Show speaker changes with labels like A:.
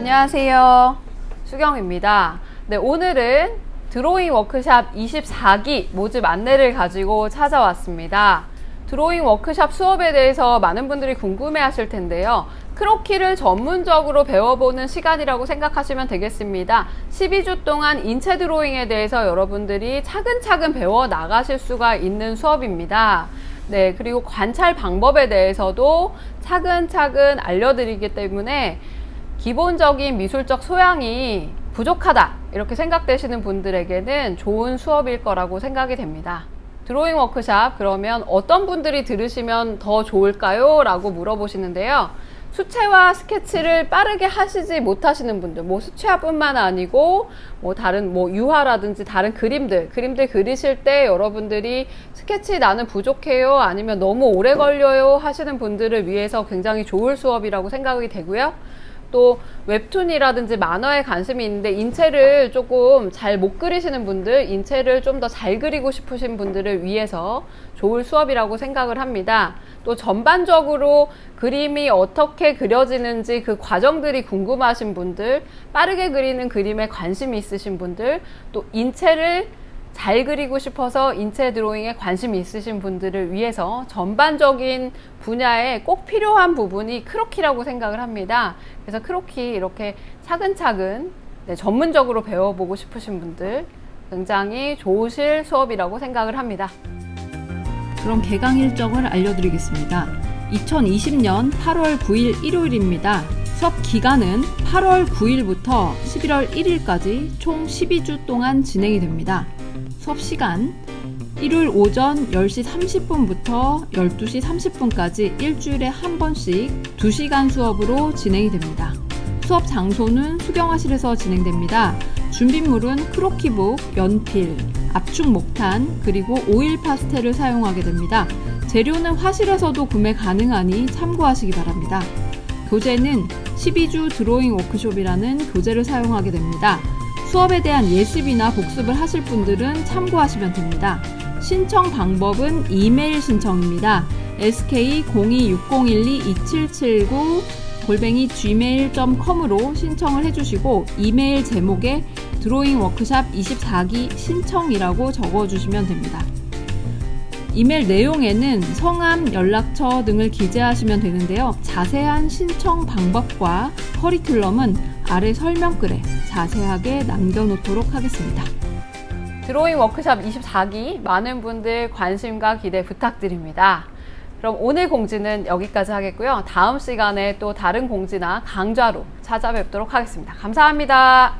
A: 안녕하세요. 수경입니다. 네, 오늘은 드로잉 워크샵 24기 모집 안내를 가지고 찾아왔습니다. 드로잉 워크샵 수업에 대해서 많은 분들이 궁금해 하실 텐데요. 크로키를 전문적으로 배워보는 시간이라고 생각하시면 되겠습니다. 12주 동안 인체 드로잉에 대해서 여러분들이 차근차근 배워 나가실 수가 있는 수업입니다. 네, 그리고 관찰 방법에 대해서도 차근차근 알려드리기 때문에 기본적인 미술적 소양이 부족하다 이렇게 생각되시는 분들에게는 좋은 수업일 거라고 생각이 됩니다. 드로잉 워크샵 그러면 어떤 분들이 들으시면 더 좋을까요? 라고 물어보시는데요. 수채화 스케치를 빠르게 하시지 못하시는 분들, 뭐 수채화뿐만 아니고 뭐 다른 뭐 유화라든지 다른 그림들, 그림들 그리실 때 여러분들이 스케치 나는 부족해요, 아니면 너무 오래 걸려요 하시는 분들을 위해서 굉장히 좋을 수업이라고 생각이 되고요. 또 웹툰이라든지 만화에 관심이 있는데 인체를 조금 잘 못 그리시는 분들, 인체를 좀 더 잘 그리고 싶으신 분들을 위해서 좋을 수업이라고 생각을 합니다. 또 전반적으로 그림이 어떻게 그려지는지 그 과정들이 궁금하신 분들, 빠르게 그리는 그림에 관심이 있으신 분들, 또 인체를 잘 그리고 싶어서 인체 드로잉에 관심이 있으신 분들을 위해서 전반적인 분야에 꼭 필요한 부분이 크로키라고 생각을 합니다. 그래서 크로키 이렇게 차근차근 네, 전문적으로 배워보고 싶으신 분들 굉장히 좋으실 수업이라고 생각을 합니다.
B: 그럼 개강 일정을 알려드리겠습니다. 2020년 8월 9일 일요일입니다. 수업 기간은 8월 9일부터 11월 1일까지 총 12주 동안 진행이 됩니다. 수업 시간 일요일 오전 10시 30분부터 12시 30분까지 일주일에 한 번씩 2시간 수업으로 진행이 됩니다. 수업 장소는 수경화실에서 진행됩니다. 준비물은 크로키북, 연필, 압축 목탄, 그리고 오일 파스텔을 사용하게 됩니다. 재료는 화실에서도 구매 가능하니 참고하시기 바랍니다. 교재는 12주 드로잉 워크숍이라는 교재를 사용하게 됩니다. 수업에 대한 예습이나 복습을 하실 분들은 참고하시면 됩니다. 신청 방법은 이메일 신청입니다. sk0260122779 골뱅이 gmail.com으로 신청을 해주시고 이메일 제목에 드로잉 워크샵 24기 신청이라고 적어주시면 됩니다. 이메일 내용에는 성함, 연락처 등을 기재하시면 되는데요. 자세한 신청 방법과 커리큘럼은 아래 설명글에 자세하게 남겨놓도록 하겠습니다.
A: 드로잉 워크샵 24기 많은 분들 관심과 기대 부탁드립니다. 그럼 오늘 공지는 여기까지 하겠고요. 다음 시간에 또 다른 공지나 강좌로 찾아뵙도록 하겠습니다. 감사합니다.